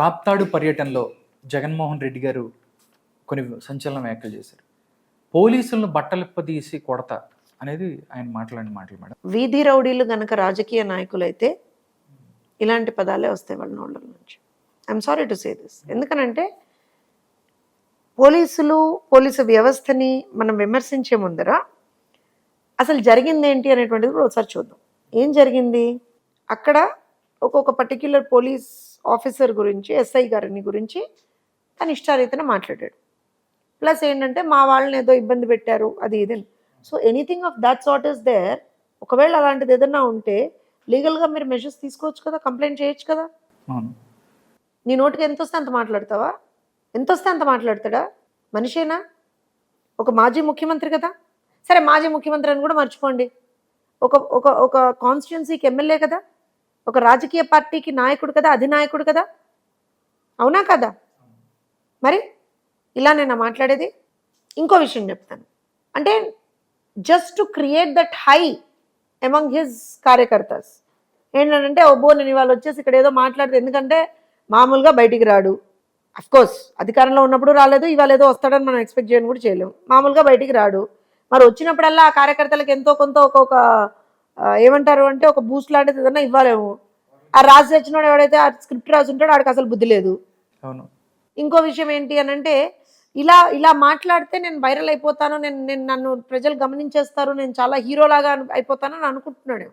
రాప్తాడు పర్యటనలో జగన్మోహన్ రెడ్డి గారు కొన్ని సంచలన వ్యాఖ్యలు చేశారు. పోలీసులను బట్టలిప్పదీసి కొడత అనేది ఆయన మాట్లాడిన మాటలు మేడం. వీధి రౌడీలు గనక రాజకీయ నాయకులైతే ఇలాంటి పదాలే వస్తాయి వాళ్ళ నోళ్ళ నుంచి. I'm sorry to say this ఎందుకనంటే పోలీసులు పోలీసు వ్యవస్థని మనం విమర్శించే ముందర అసలు జరిగింది ఏంటి అనేటువంటిది కూడా ఒకసారి చూద్దాం. ఏం జరిగింది? అక్కడ ఒక్కొక్క పర్టిక్యులర్ పోలీస్ ఆఫీసర్ గురించి ఎస్ఐ గారిని గురించి తన ఇష్టారీతన మాట్లాడాడు. ప్లస్ ఏంటంటే మా వాళ్ళని ఏదో ఇబ్బంది పెట్టారు అది ఇది so anything of that sort is there. ఒకవేళ అలాంటిది ఏదన్నా ఉంటే లీగల్గా మీరు మెజర్స్ తీసుకోవచ్చు కదా కంప్లైంట్ చేయొచ్చు కదా? నీ నోటికి ఎంత వస్తే అంత మాట్లాడతావా? ఎంత వస్తే అంత మాట్లాడతాడా? మనిషేనా? ఒక మాజీ ముఖ్యమంత్రి కదా? సరే మాజీ ముఖ్యమంత్రి అని కూడా మర్చిపోండి. ఒక ఒక ఒక కాన్స్టిట్యున్సీకి ఎమ్మెల్యే కదా? ఒక రాజకీయ పార్టీకి నాయకుడు కదా అధినాయకుడు కదా? అవునా కదా? మరి ఇలా నేను మాట్లాడేది? ఇంకో విషయం చెప్తాను. అంటే just to create that high among his కార్యకర్తాస్. ఏంటంటే ఓబో నేను ఇవాళ వచ్చేసి ఇక్కడ ఏదో మాట్లాడితే ఎందుకంటే మామూలుగా బయటికి రాడు. కోర్స్ అధికారంలో ఉన్నప్పుడు రాలేదు ఇవాళ ఏదో వస్తాడని మనం ఎక్స్పెక్ట్ చేయని కూడా చేయలేము. మామూలుగా బయటికి రాడు. మరి వచ్చినప్పుడల్లా ఆ కార్యకర్తలకు ఎంతో కొంత ఒక్కొక్క ఏమంటారు అంటే ఒక బూస్ట్ లాంటిది ఏదన్నా ఇవ్వాలేము. ఆ రాసి తెచ్చినోడు ఎవడైతే ఆ స్క్రిప్ట్ రాసి ఉంటాడో ఆడికి అసలు బుద్ధి లేదు. అవును. ఇంకో విషయం ఏంటి అని అంటే ఇలా ఇలా మాట్లాడితే నేను వైరల్ అయిపోతాను నేను నేను నన్ను ప్రజలు గమనించేస్తారు నేను చాలా హీరోలాగా అను- అయిపోతానని అనుకుంటున్నాడు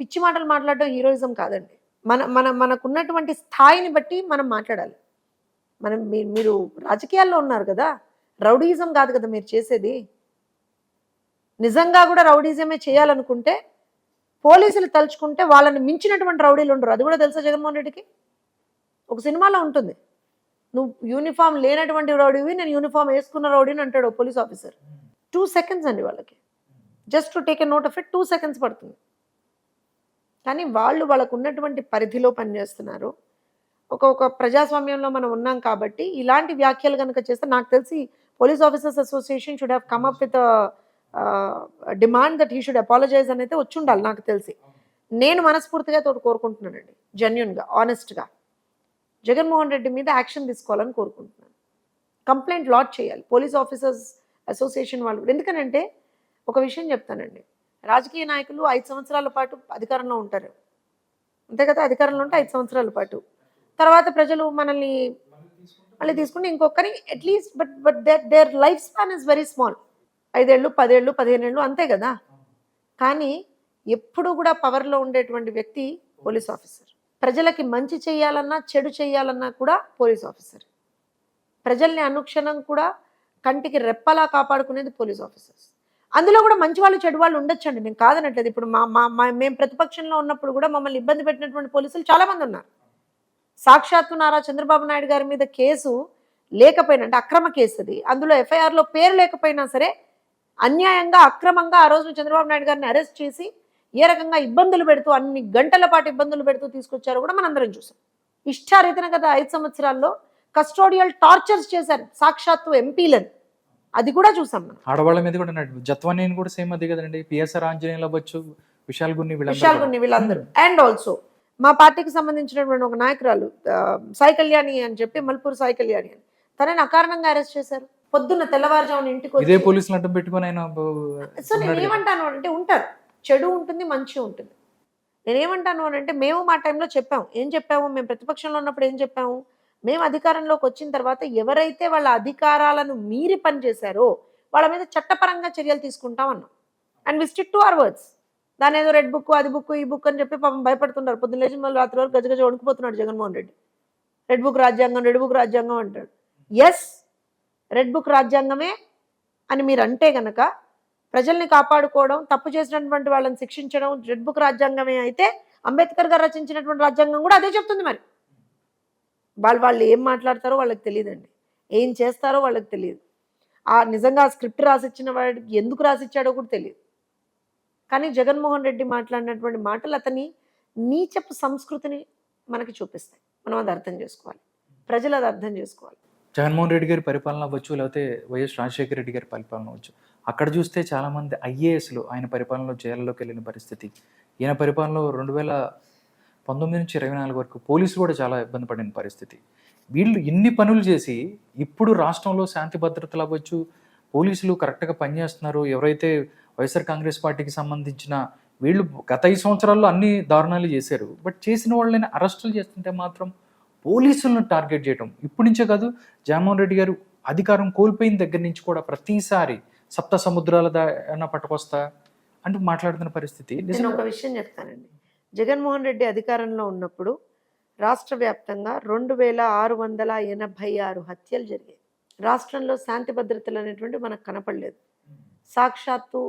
పిచ్చి మాటలు మాట్లాడడం హీరోయిజం కాదండి. మన మన మనకున్నటువంటి స్థాయిని బట్టి మనం మాట్లాడాలి. మనం మీ- మీరు రాజకీయాల్లో ఉన్నారు కదా రౌడీజం కాదు కదా మీరు చేసేది. నిజంగా కూడా రౌడీజమే చేయాలనుకుంటే పోలీసులు తలుచుకుంటే వాళ్ళని మించినటువంటి రౌడీలు ఉండరు. అది కూడా తెలుసా జగన్మోహన్ రెడ్డికి? ఒక సినిమాలో ఉంటుంది. నువ్వు యూనిఫామ్ లేనటువంటి రౌడీవి నేను యూనిఫామ్ వేసుకున్న రౌడీని అంటాడు పోలీస్ ఆఫీసర్. టూ సెకండ్స్ అండి వాళ్ళకి. Just to take a note of it two seconds పడుతుంది. కానీ వాళ్ళు వాళ్ళకు ఉన్నటువంటి పరిధిలో పనిచేస్తున్నారు. ఒక ఒక ప్రజాస్వామ్యంలో మనం ఉన్నాం కాబట్టి ఇలాంటి వ్యాఖ్యలు కనుక చేస్తే నాకు తెలిసి police officers association should have come up with demand that he should apologise అని అయితే వచ్చి ఉండాలి నాకు తెలిసి. నేను మనస్ఫూర్తిగా తోటి కోరుకుంటున్నానండి జెన్యున్గా ఆనెస్ట్గా జగన్మోహన్ రెడ్డి మీద యాక్షన్ తీసుకోవాలని కోరుకుంటున్నాను. కంప్లైంట్ లాట్ చేయాలి. పోలీస్ ఆఫీసర్స్ అసోసియేషన్ వాళ్ళు ఎందుకనంటే ఒక విషయం చెప్తానండి. రాజకీయ నాయకులు ఐదు సంవత్సరాల పాటు అధికారంలో ఉంటారు. అంతే కదా అధికారంలో ఉంటే ఐదు సంవత్సరాల పాటు. తర్వాత ప్రజలు మనల్ని మళ్ళీ తీసుకుంటే ఇంకొకరి at least but but their their life span is very small ఐదేళ్ళు పదేళ్ళు పదిహేనేళ్ళు అంతే కదా. కానీ ఎప్పుడు కూడా పవర్లో ఉండేటువంటి వ్యక్తి పోలీస్ ఆఫీసర్. ప్రజలకి మంచి చేయాలన్నా చెడు చేయాలన్నా కూడా పోలీస్ ఆఫీసర్. ప్రజల్ని అనుక్షణం కూడా కంటికి రెప్పలా కాపాడుకునేది పోలీస్ ఆఫీసర్స్. అందులో కూడా మంచి వాళ్ళు చెడు వాళ్ళు ఉండొచ్చండి. నేను కాదనట్లేదు. ఇప్పుడు మా మా మా- మేము ప్రతిపక్షంలో ఉన్నప్పుడు కూడా మమ్మల్ని ఇబ్బంది పెట్టినటువంటి పోలీసులు చాలామంది ఉన్నారు. సాక్షాత్తు నారా చంద్రబాబు నాయుడు గారి మీద కేసు లేకపోయినా అంటే అక్రమ కేసు అది. అందులో ఎఫ్ఐఆర్లో పేరు లేకపోయినా సరే అన్యాయంగా అక్రమంగా ఆ రోజు చంద్రబాబు నాయుడు గారిని అరెస్ట్ చేసి ఏ రకంగా ఇబ్బందులు పెడుతూ అన్ని గంటల పాటు ఇబ్బందులు పెడుతూ తీసుకొచ్చారో కూడా మనందరం చూసాం. ఇష్టారీతన గత ఐదు సంవత్సరాల్లో కస్టోడియల్ టార్చర్స్ చేశారు సాక్షాత్తు ఎంపీలను. అది కూడా చూసాం మనం. ఆడవాళ్ళ మీద కూడా జత్వానీని కూడా సేమ్ అది కదండి. పిఎస్ఆర్ ఆంజనేయులు అవ్వచ్చు విశాల్ గున్ని విశాల్ కొన్ని వీళ్ళందరూ. అండ్ ఆల్సో మా పార్టీకి సంబంధించినటువంటి ఒక నాయకురాలు సాయి కళ్యాణి అని చెప్పి మల్పూర్ సాయి కళ్యాణి అని. తనని అకారణంగా అరెస్ట్ చేశారు. పొద్దున్న తెల్లవారుజామున ఇంటికి ఇదే పోలీసులు అడ్డం పెట్టుకొని ఆయన సో నేను. ఏమంటాను అంటే ఉంటారు. చెడు ఉంటుంది మంచి ఉంటుంది. నేను ఏమంటాను అని అంటే మేము మా టైంలో చెప్పాము. ఏం చెప్పాము? మేము ప్రతిపక్షంలో ఉన్నప్పుడు ఏం చెప్పాము? మేము అధికారంలోకి వచ్చిన తర్వాత ఎవరైతే వాళ్ళ అధికారాలను మీరి పనిచేశారో వాళ్ళ మీద చట్టపరంగా చర్యలు తీసుకుంటాం అన్నాం. And we stick to our words దాని ఏదో రెడ్ బుక్ అది బుక్ ఈ బుక్ అని చెప్పి పాపం భయపడుతున్నారు. పొద్దున్న లేచి మళ్ళీ రాత్రి వరకు గజగజ వణుకుపోతున్నాడు జగన్మోహన్ రెడ్డి. రెడ్ బుక్ రాజ్యాంగం రెడ్ బుక్ రాజ్యాంగం అంటాడు. ఎస్ రెడ్ బుక్ రాజ్యాంగమే అని మీరు అంటే గనక ప్రజల్ని కాపాడుకోవడం తప్పు చేసినటువంటి వాళ్ళని శిక్షించడం రెడ్ బుక్ రాజ్యాంగమే అయితే అంబేద్కర్ గారు రచించినటువంటి రాజ్యాంగం కూడా అదే చెప్తుంది మరి. వాళ్ళు వాళ్ళు ఏం మాట్లాడతారో వాళ్ళకి తెలియదండి. ఏం చేస్తారో వాళ్ళకి తెలియదు. ఆ నిజంగా ఆ స్క్రిప్ట్ రాసిచ్చిన వాడికి ఎందుకు రాసిచ్చాడో కూడా తెలియదు. కానీ జగన్మోహన్ రెడ్డి మాట్లాడినటువంటి మాటలు అతని నీచపు సంస్కృతిని మనకి చూపిస్తాయి. మనం అది అర్థం చేసుకోవాలి. ప్రజలు అది అర్థం చేసుకోవాలి. జగన్మోహన్ రెడ్డి గారి పరిపాలన అవ్వచ్చు లేకపోతే వైఎస్ రాజశేఖర రెడ్డి గారి పరిపాలన అవ్వచ్చు. అక్కడ చూస్తే చాలామంది ఐఏఎస్లు ఆయన పరిపాలనలో జైల్లోకి వెళ్ళిన పరిస్థితి. ఈయన పరిపాలనలో రెండు వేల పంతొమ్మిది నుంచి ఇరవై నాలుగు వరకు పోలీసులు కూడా చాలా ఇబ్బంది పడిన పరిస్థితి. వీళ్ళు ఇన్ని పనులు చేసి ఇప్పుడు రాష్ట్రంలో శాంతి భద్రతలు అవ్వచ్చు పోలీసులు కరెక్ట్గా పనిచేస్తున్నారు ఎవరైతే వైఎస్ఆర్ కాంగ్రెస్ పార్టీకి సంబంధించిన వీళ్ళు గత ఐదు సంవత్సరాల్లో అన్ని దారుణాలు చేశారు బట్ చేసిన వాళ్ళని అరెస్టులు చేస్తుంటే మాత్రం పోలీసులను టార్గెట్ చేయడం ఇప్పటి నుంచే కాదు జగన్మోహన్ రెడ్డి గారు అధికారం కోల్పోయిన దగ్గర నుంచి కూడా ప్రతిసారి సప్త సముద్రాల దాన పట్టుకొస్తా అంటూ మాట్లాడుతున్న పరిస్థితి. నేను ఒక విషయం చెప్తానండి. జగన్మోహన్ రెడ్డి అధికారంలో ఉన్నప్పుడు రాష్ట్ర వ్యాప్తంగా రెండు వేల ఆరు వందల ఎనభై ఆరు హత్యలు జరిగాయి. రాష్ట్రంలో శాంతి భద్రతలు అనేటువంటి మనకు కనపడలేదు. సాక్షాత్తు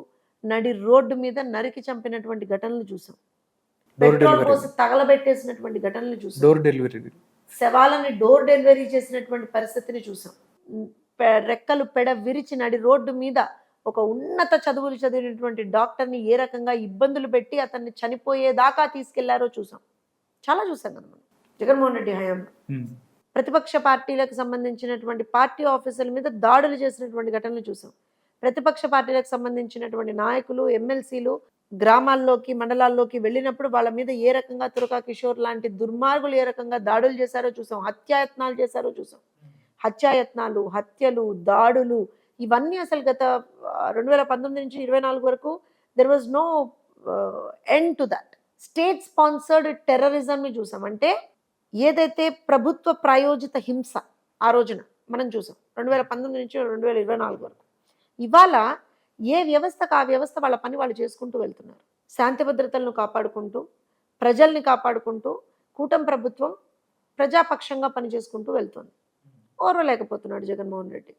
నడి రోడ్డు మీద నరికి చంపినటువంటి ఘటనలు చూసాం. పెట్రోల్ పోసి తగలబెట్టేసినటువంటి ఘటనలు చూసాం. డోర్ డెలివరీ శవాలని డోర్ డెలివరీ చేసినటువంటి పరిస్థితిని చూసాం. రెక్కలు పెడ విరిచి నడి రోడ్డు మీద ఒక ఉన్నత చదువులు చదివినటువంటి డాక్టర్ని ఏ రకంగా ఇబ్బందులు పెట్టి అతన్ని చనిపోయేదాకా తీసుకెళ్ళారో చూసాం. చాలా చూసాం కదా మనం జగన్మోహన్ రెడ్డి హయాంలో ప్రతిపక్ష పార్టీలకు సంబంధించినటువంటి పార్టీ ఆఫీసుల మీద దాడులు చేసినటువంటి ఘటనలు చూసాం. ప్రతిపక్ష పార్టీలకు సంబంధించినటువంటి నాయకులు ఎమ్మెల్సీలు గ్రామాల్లోకి మండలాల్లోకి వెళ్ళినప్పుడు వాళ్ళ మీద ఏ రకంగా తురకా కిషోర్ లాంటి దుర్మార్గులు ఏ రకంగా దాడులు చేశారో చూసాం. హత్యాయత్నాలు చేశారో చూసాం. హత్యాయత్నాలు హత్యలు దాడులు ఇవన్నీ అసలు గత రెండు వేల పంతొమ్మిది నుంచి ఇరవై నాలుగు వరకు there was no end to that state sponsored టెర్రరిజంని చూసాం. అంటే ఏదైతే ప్రభుత్వ ప్రాయోజిత హింస ఆ రోజున మనం చూసాం. రెండు వేల పంతొమ్మిది నుంచి రెండు వేల ఇరవై నాలుగు వరకు. ఇవాళ ఏ వ్యవస్థకు ఆ వ్యవస్థ వాళ్ళ పని వాళ్ళు చేసుకుంటూ వెళ్తున్నారు? శాంతి భద్రతలను కాపాడుకుంటూ ప్రజల్ని కాపాడుకుంటూ కూటమి ప్రభుత్వం ప్రజాపక్షంగా పనిచేసుకుంటూ వెళ్తుంది. ఓర్వలేకపోతున్నాడు జగన్మోహన్ రెడ్డి.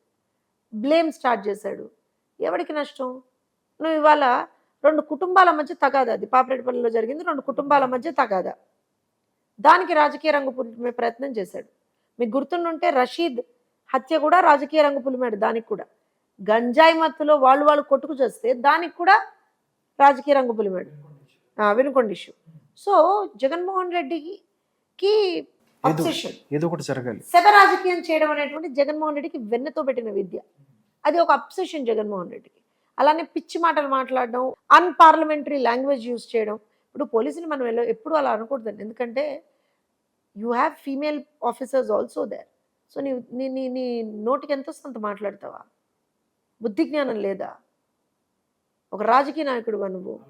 బ్లేమ్ స్టార్ట్ చేశాడు. ఎవరికి నష్టం? నువ్వు ఇవాళ రెండు కుటుంబాల మధ్య తగాదా. అది పాపిరెడ్డిపల్లిలో జరిగింది రెండు కుటుంబాల మధ్య తగాదా. దానికి రాజకీయ రంగు పులిమే ప్రయత్నం చేశాడు. మీకు గుర్తుండుంటే రషీద్ హత్య కూడా రాజకీయ రంగు పులిమాడు దానికి కూడా. గంజాయి మత్తులో వాళ్ళు వాళ్ళు కొట్టుకు చేస్తే దానికి కూడా రాజకీయ రంగు పులిమాడు. వినుకోండి ఇష్యూ. సో జగన్మోహన్ రెడ్డికి ఏదో ఒకటి జరగాలి. శవ రాజకీయం చేయడం అనేటువంటి జగన్మోహన్ రెడ్డికి వెన్నతో పెట్టిన విద్య. అది ఒక అబ్సెషన్ జగన్మోహన్ రెడ్డికి. అలానే పిచ్చి మాటలు మాట్లాడడం అన్పార్లమెంటరీ లాంగ్వేజ్ యూజ్ చేయడం. ఇప్పుడు పోలీసులు మనం ఎలా ఎప్పుడు అలా అనకూడదండి. ఎందుకంటే you have female officers also there so నీ నీ నీ నోటికి ఎంత వస్తుందంత మాట్లాడతావా? బుద్ధి జ్ఞానం లేదా? ఒక రాజకీయ నాయకుడు నువ్వు?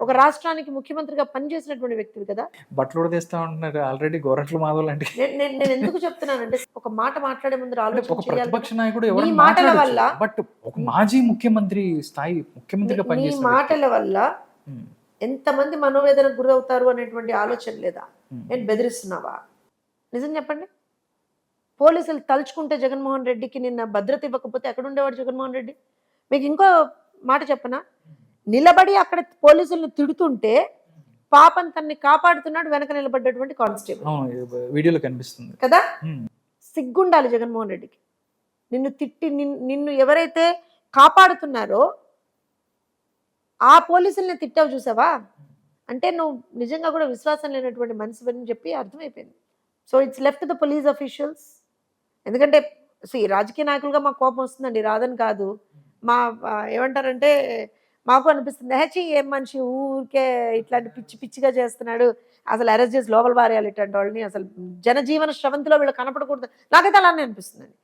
ఒక రాష్ట్రానికి ముఖ్యమంత్రిగా పనిచేసినటువంటి వ్యక్తివి కదా? బట్టలు కూడా తెస్తా ఉంటున్నారు. ఆల్రెడీ గోరంట్ల మాధవ్ లాంటి. నేను ఎందుకు చెప్తున్నానంటే ఒక మాట మాట్లాడే ముందు ఆలోచన ఒక ప్రతిపక్ష. నాయకుడు ఎవరు మాటల వల్ల బట్ ఒక మాజీ ముఖ్యమంత్రి స్థాయి ముఖ్యమంత్రిగా పనిచేసిన మాటల వల్ల ఎంతమంది మనోవేదనకు గురవుతారు అనేటువంటి ఆలోచన లేదా. నేను బెదిరిస్తున్నావా? నిజం చెప్పండి. పోలీసులు తలుచుకుంటే జగన్మోహన్ రెడ్డికి నిన్న భద్రత ఇవ్వకపోతే ఎక్కడ ఉండేవాడు జగన్మోహన్ రెడ్డి? మీకు ఇంకో మాట చెప్పనా? నిలబడి అక్కడ పోలీసులను తిడుతుంటే పాపం తన్ని కాపాడుతున్నాడు వెనక నిలబడ్డటువంటి కానిస్టేబుల్. వీడియోలో కనిపిస్తుంది. కదా? సిగ్గుండాలి జగన్మోహన్ రెడ్డికి. నిన్ను తిట్టి నిన్- నిన్ను ఎవరైతే కాపాడుతున్నారో ఆ పోలీసుల్ని తిట్టావు చూసావా? అంటే నువ్వు నిజంగా కూడా విశ్వాసం లేనటువంటి మనిషి అని చెప్పి అర్థమైపోయింది. So it's left the police officials ఎందుకంటే see, రాజకీయ నాయకులుగా మాకు కోపం వస్తుందండి రాదని కాదు. మా ఏమంటారంటే మాకు అనిపిస్తుంది హెచ్చి ఏం మనిషి ఊరికే ఇట్లాంటి పిచ్చి పిచ్చిగా చేస్తున్నాడు. అసలు అరెస్ట్ చేసి లోపల పారేయాలి ఇట్లాంటి వాళ్ళని అసలు జనజీవన శ్రవంతిలో వీళ్ళు కనపడకూడదు. నాకైతే అలానే అనిపిస్తుందండి.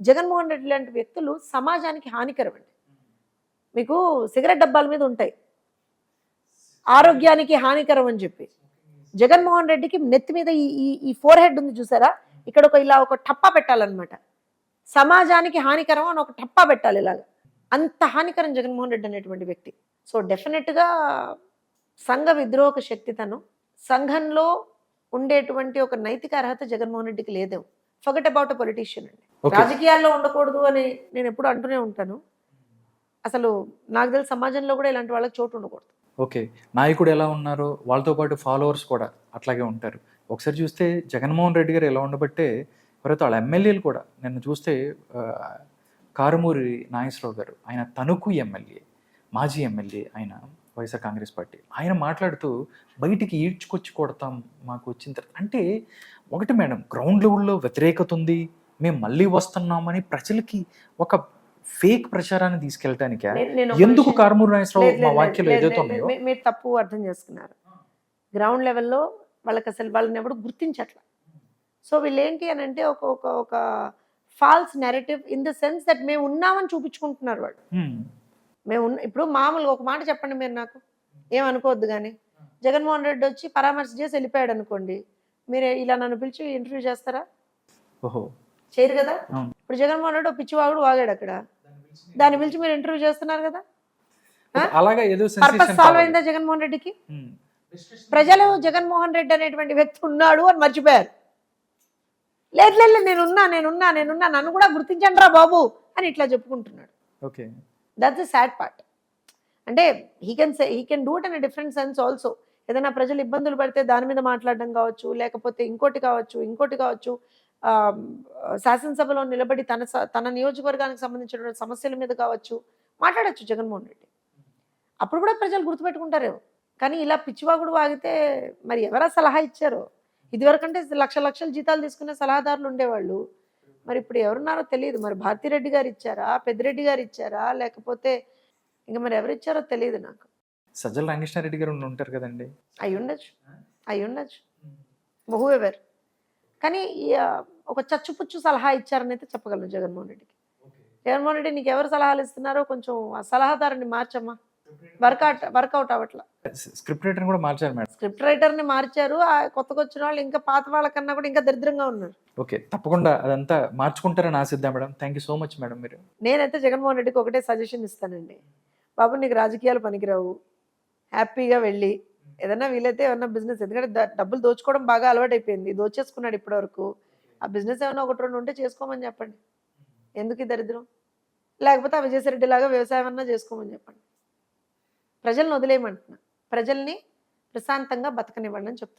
జగన్మోహన్ రెడ్డి లాంటి వ్యక్తులు సమాజానికి హానికరం అండి మీకు సిగరెట్ డబ్బాల మీద ఉంటాయి. ఆరోగ్యానికి హానికరం అని చెప్పి. జగన్మోహన్ రెడ్డికి నెత్తి మీద ఈ ఈ ఫోర్ హెడ్ ఉంది చూసారా? ఇక్కడ ఒక ఇలా ఒక టప్పా పెట్టాలన్నమాట. సమాజానికి హానికరం అని ఒక టప్పా పెట్టాలి ఇలాగ. అంత హానికరం జగన్మోహన్ రెడ్డి అనేటువంటి వ్యక్తి. సో డెఫినెట్గా సంఘ విద్రోహక శక్తి తను. సంఘంలో ఉండేటువంటి ఒక నైతిక అర్హత జగన్మోహన్ రెడ్డికి లేదు ఫగట్ అబౌట్ అ పొలిటీషియన్ అండి. రాజకీయాల్లో ఉండకూడదు అని నేను ఎప్పుడు అంటూనే ఉంటాను. అసలు నాకు తెలిసి సమాజంలో కూడా ఇలాంటి వాళ్ళకి చోటు ఉండకూడదు. ఓకే. నాయకుడు ఎలా ఉన్నారో వాళ్ళతో పాటు ఫాలోవర్స్ కూడా అట్లాగే ఉంటారు. ఒకసారి చూస్తే జగన్మోహన్ రెడ్డి గారు ఎలా ఉండబట్టే ఎవరైతే వాళ్ళ ఎమ్మెల్యేలు కూడా నిన్న చూస్తే కారుమూరి నాగేశ్వరరావు గారు ఆయన తణుకు ఎమ్మెల్యే మాజీ ఎమ్మెల్యే ఆయన వైఎస్ఆర్ కాంగ్రెస్ పార్టీ. ఆయన మాట్లాడుతూ బయటికి ఈడ్చుకొచ్చి కొడతాం మాకు వచ్చిన తర్వాత అంటే ఒకటి మేడం గ్రౌండ్ లెవెల్లో వ్యతిరేకత ఉంది మేము మళ్ళీ వస్తున్నామని ప్రజలకి ఒక ఫేక్ ప్రచారాన్ని తీసుకెళ్ళటానికే? ఎందుకు కారుమూరి నాగేశ్వరరావు మా వాక్యాలు లేదు, ఏదైతే ఉన్నాయో? మీరు తప్పు అర్థం చేసుకున్నారు. గ్రౌండ్ లెవెల్లో వాళ్ళకి అసలు వాళ్ళని ఎవడు గుర్తించట్ల. సో వీళ్ళు ఏంటి అని అంటే ఒక ఒక ఒక false narrative in the sense that మేము ఉన్నామని చూపించుకుంటున్నారు వాళ్ళు. మేము ఉన్న ఇప్పుడు మామూలుగా ఒక మాట చెప్పండి మీరు నాకు. ఏమనుకోవద్దు కానీ జగన్మోహన్ రెడ్డి వచ్చి పరామర్శ చేసి వెళ్ళిపోయాడు అనుకోండి. మీరు ఇలా నన్ను పిలిచి ఇంటర్వ్యూ చేస్తారా? ఓహో. చేయరు కదా. ఇప్పుడు జగన్మోహన్ రెడ్డి ఒక పిచ్చివాగుడు వాగాడు అక్కడ. దాన్ని పిలిచి మీరు ఇంటర్వ్యూ చేస్తున్నారు కదా? అలాగా సాల్వ్ అయిందా జగన్మోహన్ రెడ్డికి? ప్రజలు జగన్మోహన్ రెడ్డి అనేటువంటి వ్యక్తి ఉన్నాడు అని మర్చిపోయారు. లేదు లేదు నేను ఉన్నా నేనున్నా నేనున్నా నన్ను కూడా గుర్తించండి రా బాబు అని ఇట్లా చెప్పుకుంటున్నాడు. Okay. That's the sad part అంటే he can say he can do it an different sense also ఏదైనా ప్రజలు ఇబ్బందులు పడితే దాని మీద మాట్లాడడం కావచ్చు లేకపోతే ఇంకోటి కావచ్చు ఇంకోటి కావచ్చు ఆ, శాసనసభలో నిలబడి తన స- తన నియోజకవర్గానికి సంబంధించిన సమస్యల మీద కావచ్చు మాట్లాడొచ్చు జగన్మోహన్ రెడ్డి. అప్పుడు కూడా ప్రజలు గుర్తుపెట్టుకుంటారేమో. కానీ ఇలా పిచ్చివాగుడు వాగితే మరి ఎవరా సలహా ఇచ్చారో? ఇదివరకంటే లక్ష లక్షల జీతాలు తీసుకునే సలహాదారులు ఉండేవాళ్ళు. మరి ఇప్పుడు ఎవరున్నారో తెలియదు. మరి భారతిరెడ్డి గారు ఇచ్చారా? పెద్దిరెడ్డి గారు ఇచ్చారా? లేకపోతే ఇంకా మరి ఎవరు ఇచ్చారో తెలియదు నాకు. సజ్జల రామకృష్ణారెడ్డి గారు ఉంటారు కదండి. అయి ఉండొచ్చు. అయి ఉండొచ్చు. బహు ఎవర్ కానీ ఒక చచ్చుపుచ్చు సలహా ఇచ్చారని అయితే చెప్పగలను జగన్మోహన్ రెడ్డికి. జగన్మోహన్ రెడ్డి నీకు ఎవరు సలహాలు ఇస్తున్నారో కొంచెం ఆ సలహాదారుని మార్చమ్మా. వర్కౌట్ వర్కౌట్ అవ్వట్లా. స్క్రిప్ట్ రైటర్ కూడా మార్చారు మేడం. స్క్రిప్ట్ రైటర్ని మార్చారు. ఆ కొత్తగా వచ్చిన వాళ్ళు ఇంకా పాత వాళ్ళకన్నా కూడా ఇంకా దరిద్రంగా ఉన్నారు. ఓకే తప్పకుండా అదంతా మార్చుకుంటారని ఆశిద్దాం madam. Thank you so much madam మీరు. నేనైతే జగన్మోహన్ రెడ్డికి ఒకటే సజెషన్ ఇస్తానండి. బాబు నీకు రాజకీయాలు పనికిరావు. హ్యాపీగా వెళ్ళి ఏదైనా వీలైతే ఏమన్నా బిజినెస్ ఎందుకంటే డబ్బులు దోచుకోవడం బాగా అలవాటైపోయింది. దోచేసుకున్నాడు ఇప్పటివరకు. ఆ బిజినెస్ ఏమైనా ఒకటి రెండు ఉంటే చేసుకోమని చెప్పండి. ఎందుకు ఈ దరిద్రం? లేకపోతే ఆ విజయసాయిరెడ్డి లాగా వ్యవసాయం అన్నా చేసుకోమని చెప్పండి. ప్రజలను వదిలేయమంటున్నా. ప్రజల్ని ప్రశాంతంగా బతకనివ్వండి అని చెప్తున్నా.